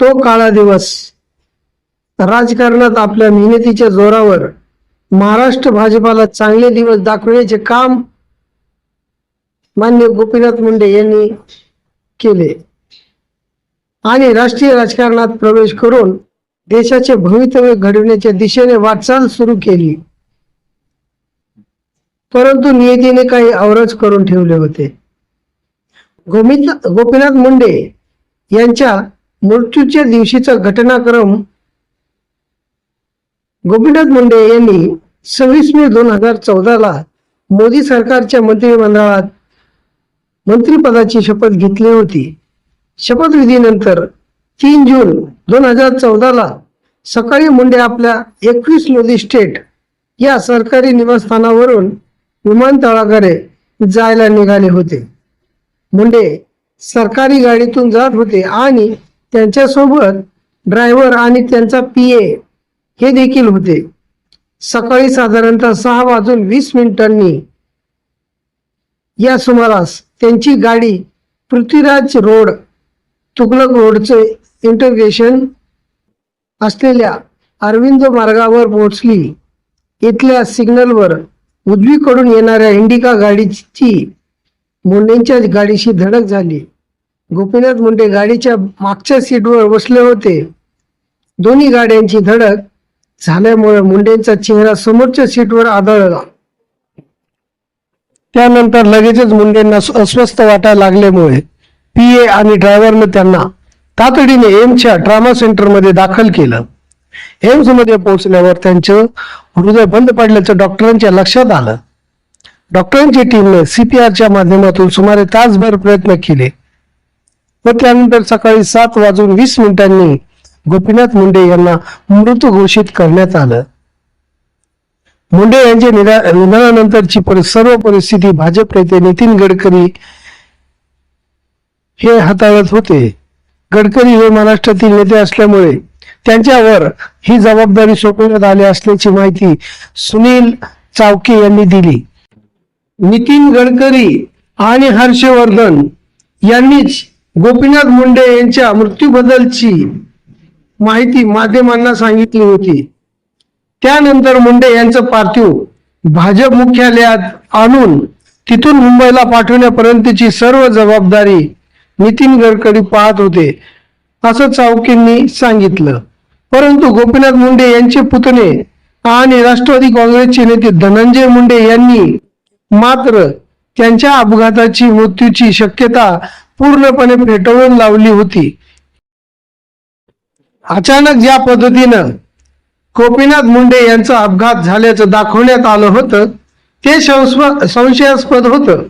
तो काळा दिवस. राजकारणात आपल्या मेहनतीच्या जोरावर महाराष्ट्र भाजपाला चांगले दिवस दाखवण्याचे काम मान्य गोपीनाथ मुंडे यांनी केले. आणि राष्ट्रीय राजकारणात प्रवेश करून देशाचे भवितव्य घडविण्याच्या दिशेने वाटचाल सुरू केली. परंतु नियतीने काही अवरज करून ठेवले होते. गोमित गोपीनाथ मुंडे यांच्या मृत्यूच्या दिवशीचा घटनाक्रम गोपीनाथ मुंडे यांनी सव्वीस मे दोन हजार चौदाला मोदी सरकारच्या मंत्रिमंडळात मंत्रिपदाची शपथ घेतली होती. शपथविधीनंतर तीन जून दोन हजार चौदाला सकाळी मुंडे आपल्या एकवीस मोदी स्टेट या सरकारी निवासस्थानावरून विमानतळाकडे जायला निघाले होते. मुंडे सरकारी गाडीतून जात होते आणि त्यांच्यासोबत ड्रायव्हर आणि त्यांचा पी ए हे देखील होते. सकाळी साधारणतः सहा वाजून वीस मिनिटांनी या सुमारास त्यांची गाडी पृथ्वीराज रोड तुगलक रोडचे इंटरग्रेशन असलेल्या अरविंद मार्गावर पोहोचली. इथल्या सिग्नलवर उजवीकडून येणाऱ्या इंडिका गाडीची मुंडेंच्या गाडीशी धडक झाली. गोपीनाथ मुंडे गाडीच्या मागच्या सीटवर बसले होते. दोन्ही गाड्यांची धडक झाल्यामुळे मुंडेंचा चेहरा समोरच्या सीटवर आदळला. त्यानंतर लगेचच मुंडेंना अस्वस्थ वाटायला लागल्यामुळे पी ए आणि ड्रायव्हरने त्यांना तातडीने एम्सच्या ट्रामा सेंटरमध्ये दाखल केलं. एम्समध्ये पोहोचल्यावर त्यांचं हृदय बंद पडल्याचं डॉक्टरांच्या लक्षात आलं. डॉक्टरांची टीमने सीपीआरच्या माध्यमातून सुमारे तासभर प्रयत्न केले. व त्यानंतर सकाळी सात वाजून वीस मिनिटांनी गोपीनाथ मुंडे यांना मृत घोषित करण्यात आलं. मुंडे यांच्या निधा- निधनानंतरची परि- सर्व परिस्थिती भाजप नेते नितीन गडकरी हे हाताळत होते. गडकरी हे महाराष्ट्रातील नेते असल्यामुळे त्यांच्यावर ही जबाबदारी सोपवण्यात आली असल्याची माहिती सुनील चावके यांनी दिली. नितीन गडकरी आणि हर्षवर्धन यांनीच गोपीनाथ मुंडे यांच्या मृत्यूबद्दलची माहिती माध्यमांना सांगितली होती. त्यानंतर मुंडे यांचं पार्थिव भाजप मुख्यालयात आणून तिथून मुंबईला पाठवण्यापर्यंतची सर्व जबाबदारी नितीन गडकरी पाहत होते असं चावकेंनी सांगितलं. परंतु गोपीनाथ मुंडे यांचे पुतणे आणि राष्ट्रवादी काँग्रेसचे नेते धनंजय मुंडे यांनी मात्र त्यांच्या अपघाताची मृत्यूची शक्यता पूर्णपणे फेटवून लावली होती. अचानक ज्या पद्धतीनं गोपीनाथ मुंडे यांचा अपघात झाल्याचं दाखवण्यात आलं होतं ते संशयास्पद होतं.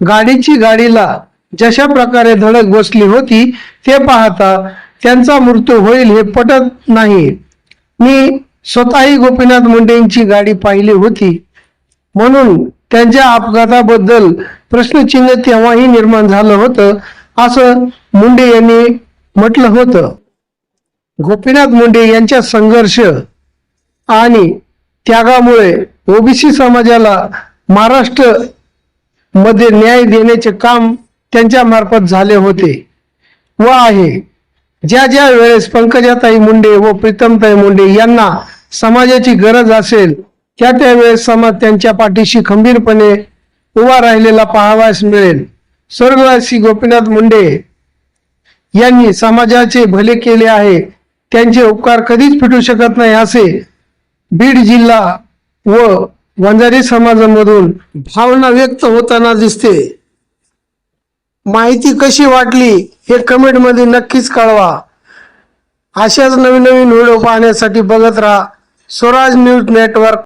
गाडीची गाडीला जशा प्रकारे धडक बसली होती ते पाहता त्यांचा मृत्यू होईल हे पटत नाही. मी स्वतःही गोपीनाथ मुंडेंची गाडी पाहिली होती. म्हणून त्यांच्या अपघाताबद्दल प्रश्नचिन्ह तेव्हाही निर्माण झालं होतं असं मुंडे यांनी म्हटलं होतं. गोपीनाथ मुंडे यांच्या संघर्ष आणि त्यागामुळे ओबीसी समाजाला महाराष्ट्रमध्ये न्याय देण्याचे काम त्यांच्या मार्फत झाले होते व आहे. ज्या ज्या वेळेस पंकजाताई मुंडे व प्रीतमताई मुंडे यांना समाजाची गरज असेल त्या त्या वेळेस समाज त्यांच्या पाठीशी खंबीरपणे उभा राहिलेला पाहावयास मिळेल. स्वर्गवासी गोपीनाथ मुंडे यांनी समाजाचे भले केले आहे त्यांचे उपकार कधीच फिटू शकत नाही असे बीड जिल्हा व वंजारी समाजामधून भावना व्यक्त होताना दिसते. माहिती कशी वाटली हे कमेंटमध्ये नक्कीच कळवा. अशाच नवीन नवीन व्हिडिओ पाहण्यासाठी बघत राहा स्वराज न्यूज नेटवर्क.